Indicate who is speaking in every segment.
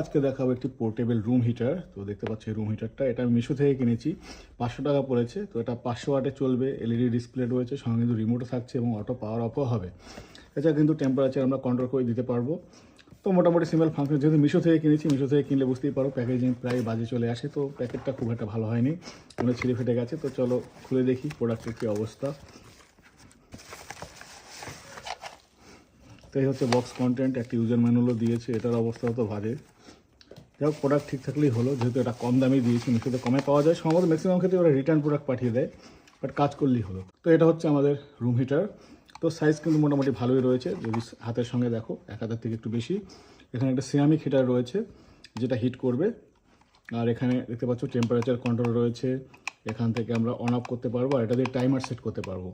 Speaker 1: আজকে দেখাবো একটি পোর্টেবল রুম হিটার তো দেখতে পাচ্ছি রুম হিটারটা এটা আমি মিশো থেকে কিনেছি। পাঁচশো টাকা পড়েছে। তো এটা পাঁচশো ওয়াটে চলবে এলইডি ডিসপ্লে রয়েছে, সঙ্গে কিন্তু রিমোটও থাকছে এবং অটো পাওয়ার অফও হবে। এছাড়া কিন্তু টেম্পারেচার আমরা কন্ট্রোল করে দিতে পারব। তো মোটামুটি সিম্পল ফাংশন যেহেতু মিশো থেকে কিনেছি, মিশো থেকে কিনলে বুঝতেই পারো প্যাকেজিং প্রায় বাজে চলে আসে, তো প্যাকেটটা খুব একটা ভালো হয়নি। মানে ছিঁড়ে ফেটে গেছে। তো চলো খুলে দেখি প্রোডাক্টের কী অবস্থা। তো এই হচ্ছে বক্স কন্টেন্ট একটা ইউজার ম্যানুয়ালও দিয়েছে। এটার অবস্থাও তো বাজে। যাই হোক প্রোডাক্ট ঠিক থাকলেই হলো, যেহেতু এটা কম দামে দিয়েছে মিশোতে কমে পাওয়া যায়। সম্ভবত ম্যাক্সিমাম ক্ষেত্রে ওরা রিটার্ন প্রোডাক্ট পাঠিয়ে দেয় বাট কাজ করলেই হলো। তো এটা হচ্ছে আমাদের রুম হিটার তো সাইজ কিন্তু মোটামুটি ভালোই রয়েছে, যদি হাতের সঙ্গে দেখো, এক হাতের থেকে একটু বেশি। এখানে একটা সিরামিক হিটার রয়েছে, যেটা হিট করবে। আর এখানে দেখতে পাচ্ছ টেম্পারেচার কন্ট্রোল রয়েছে। এখান থেকে আমরা অন অফ করতে পারব, আর এটা দিয়ে টাইমার সেট করতে পারব।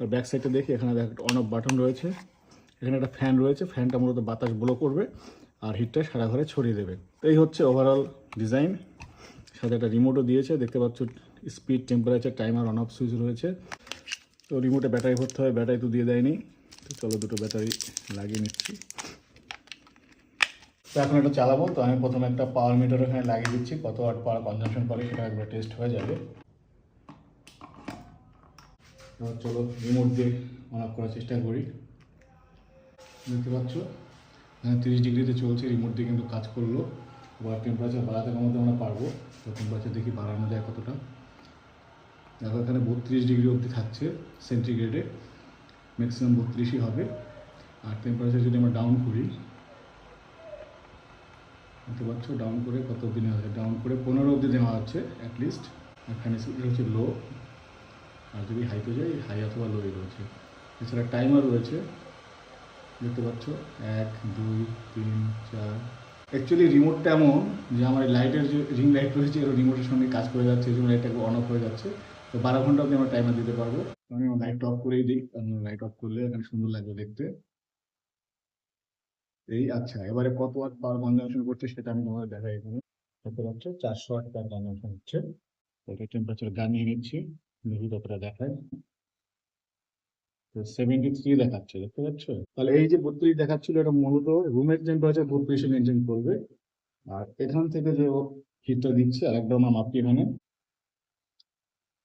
Speaker 1: আর ব্যাক সাইডে দেখি, এখানে দেখ একটা অন অফ বাটন রয়েছে। এখানে একটা ফ্যান রয়েছে ফ্যানটা মূলত বাতাস ব্লো করবে। আর হিটটা সারা ঘরে ছড়িয়ে দেবে। তো এই হচ্ছে ওভারঅল ডিজাইন সাথে একটা রিমোটও দিয়েছে। দেখতে পাচ্ছ speed temperature timer on off switch রয়েছে। তো রিমোটে ব্যাটারি ভরতে হবে ব্যাটারি তো দিয়ে দেয়নি। তো চলো দুটো ব্যাটারি লাগিয়ে নিচ্ছি। তো এখন এটা চালাবো। তো আমি প্রথমে একটা পাওয়ার মিটার ওখানে লাগিয়ে দিচ্ছি। কত ওয়াট পাওয়ার কনজাম্পশন করে সেটা একবার টেস্ট হয়ে যাবে। চলো রিমোট দিয়ে অন অফ করার চেষ্টা করি। দেখতে পাচ্ছ? তিরিশ ডিগ্রিতে চলছে রিমোট দিয়ে কিন্তু কাজ করল। ওয়ার টেম্পারেচার বাড়াতে কমাতে আমরা পারব। তো টেম্পারেচার দেখি বাড়ানো যায় কতটা। দেখো এখানে বত্রিশ ডিগ্রি অবধি থাকছে সেন্টিগ্রেডে ম্যাক্সিমাম বত্রিশই হবে। আর টেম্পারেচার যদি আমরা ডাউন করি, দেখতে পাচ্ছ ডাউন করে কত অবধি নেওয়া হচ্ছে ডাউন করে পনেরো অবধি নেওয়া হচ্ছে অ্যাটলিস্ট আর হচ্ছে লো আর যদি হাইতে যাই হাই অথবা লোই রয়েছে। এছাড়া টাইমার রয়েছে। দেখতে পাচ্ছ? এক, দুই, তিন, চার। অ্যাকচুয়ালি রিমোটটা এমন যে আমার লাইটের যে রিং লাইট রয়েছে এর রিমোটের সঙ্গে কাজ করে যাচ্ছে জন্য লাইটটা অন অফ হয়ে যাচ্ছে। তো বারো ঘণ্টা অবধি আমরা টাইমার দিতে পারব। আমি লাইট অফ করেই দিই। লাইট অফ করলে এখানে সুন্দর লাগবে দেখতে। এই আচ্ছা এবারে কত ওয়াট পাওয়ার কনজাম্পশন করছে সেটা আমি তোমাদের দেখাই এখানে। দেখতে পাচ্ছ, চারশো ওয়াট পাওয়ার কনজাম্পশন হচ্ছে। এটা টেম্পারেচার গান নিয়ে নিচ্ছি। দেখি কতটা দেখায়। সেভেন্টি থ্রি দেখাচ্ছে, দেখতে পাচ্ছ? তাহলে এই যে বত্রিশ দেখাচ্ছিল, এটা মূলত রুমের টেম্পারেচার বত্রিশে মেনটেন করবে। আর এখান থেকে যে ও হিটটা দিচ্ছে আর একদম আমার এখানে।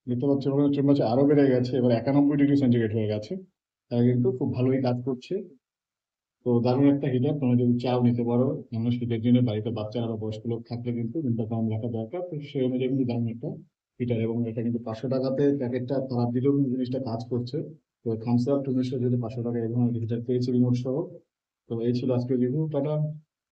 Speaker 1: দেখতে পাচ্ছ ওখানে টেম্পারেচার আরও বেড়ে গেছে, এবার একানব্বই ডিগ্রি সেন্টিগ্রেড হয়ে গেছে। তাই কিন্তু খুব ভালোই কাজ করছে। তো দারুণ একটা হিটার তোমরা যদি চাও নিতে পারো আমরা শীতের জন্য বাড়িতে বাচ্চারা বা বয়স্ক লোক থাকলে কিন্তু দিনটা কম রাখা দরকার। তো সেই অনুযায়ী কিন্তু দারুণ একটা হিটার এবং এটা কিন্তু পাঁচশো টাকাতে প্যাকেটটা খারাপ দিলেও কিন্তু জিনিসটা কাজ করছে। তো থামস আপ টু যদি পাঁচশো টাকা ধরনের হিটার পেয়েছি রিমোট সহ, তো এই ছিল আজকের রিভিউ টাটা।